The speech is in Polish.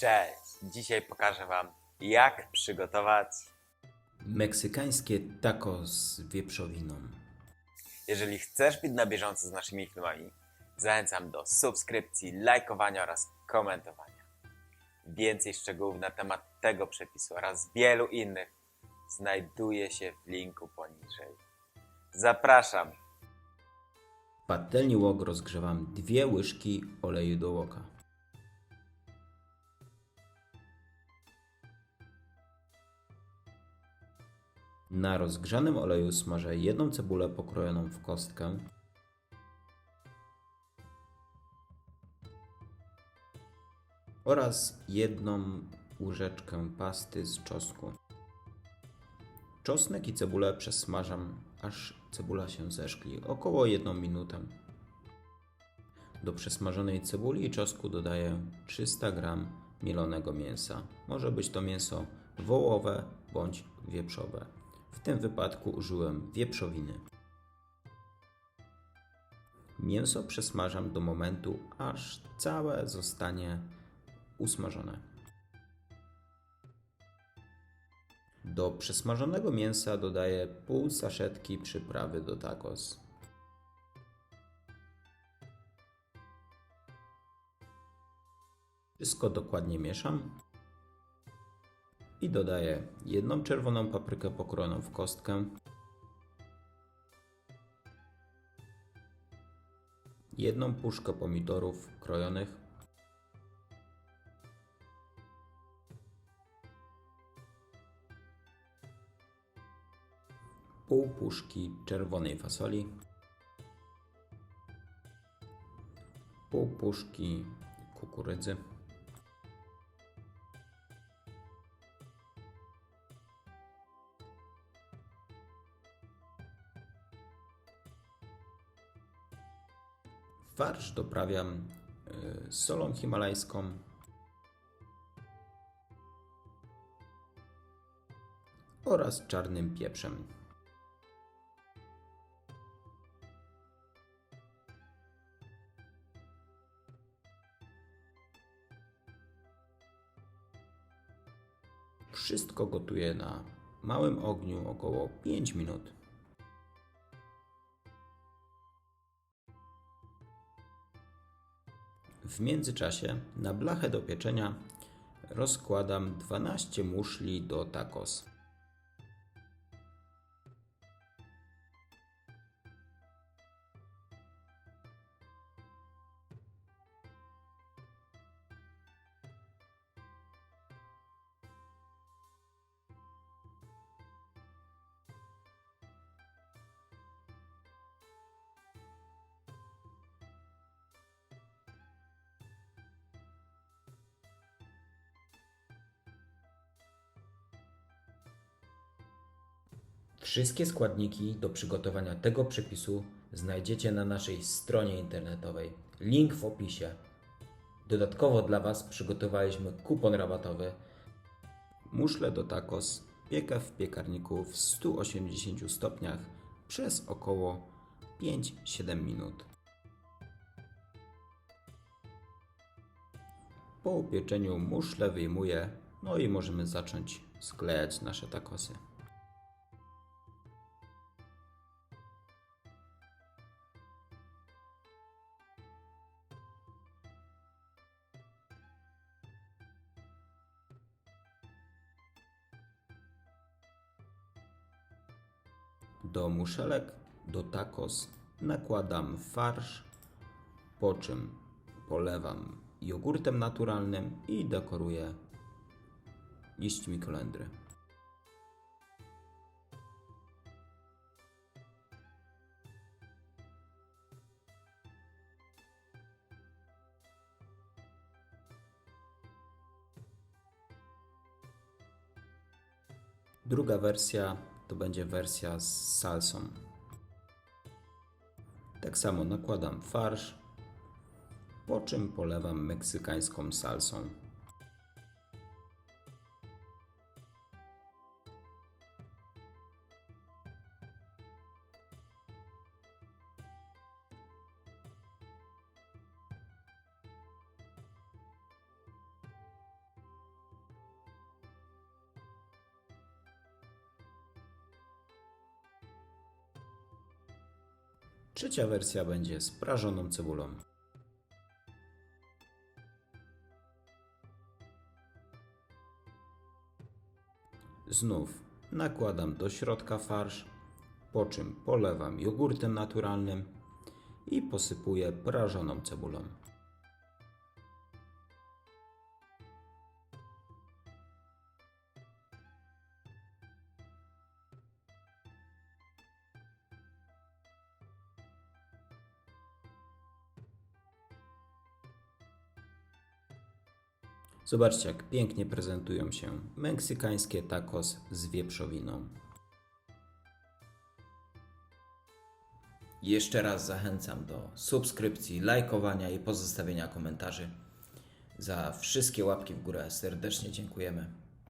Cześć! Dzisiaj pokażę Wam, jak przygotować. Meksykańskie taco z wieprzowiną. Jeżeli chcesz być na bieżąco z naszymi filmami, zachęcam do subskrypcji, lajkowania oraz komentowania. Więcej szczegółów na temat tego przepisu oraz wielu innych znajduje się w linku poniżej. Zapraszam! W patelni łok rozgrzewam dwie łyżki oleju do łoka. Na rozgrzanym oleju smażę jedną cebulę pokrojoną w kostkę. Oraz jedną łyżeczkę pasty z czosnku. Czosnek i cebulę przesmażam, aż cebula się zeszkli, około 1 minutę. Do przesmażonej cebuli i czosnku dodaję 300 g mielonego mięsa. Może być to mięso wołowe bądź wieprzowe. W tym wypadku użyłem wieprzowiny. Mięso przesmażam do momentu, aż całe zostanie usmażone. Do przesmażonego mięsa dodaję pół saszetki przyprawy do tacos. Wszystko dokładnie mieszam i dodaję jedną czerwoną paprykę pokrojoną w kostkę, jedną puszkę pomidorów krojonych, pół puszki czerwonej fasoli, pół puszki kukurydzy, Farsz doprawiam y, solą himalajską, oraz czarnym pieprzem. Wszystko gotuję na małym ogniu około 5 minut. W międzyczasie na blachę do pieczenia rozkładam 12 muszli do tacos. Wszystkie składniki do przygotowania tego przepisu znajdziecie na naszej stronie internetowej. Link w opisie. Dodatkowo dla Was przygotowaliśmy kupon rabatowy. Muszle do tacos piekę w piekarniku w 180 stopniach przez około 5-7 minut. Po upieczeniu muszle wyjmuję, no i możemy zacząć sklejać nasze tacosy. Do muszelek, do tacos nakładam farsz, po czym polewam jogurtem naturalnym i dekoruję liśćmi kolendry. Druga wersja to będzie wersja z salsą. Tak samo nakładam farsz, po czym polewam meksykańską salsą. Trzecia wersja będzie z prażoną cebulą. Znów nakładam do środka farsz, po czym polewam jogurtem naturalnym i posypuję prażoną cebulą. Zobaczcie, jak pięknie prezentują się meksykańskie tacos z wieprzowiną. Jeszcze raz zachęcam do subskrypcji, lajkowania i pozostawienia komentarzy. Za wszystkie łapki w górę serdecznie dziękujemy.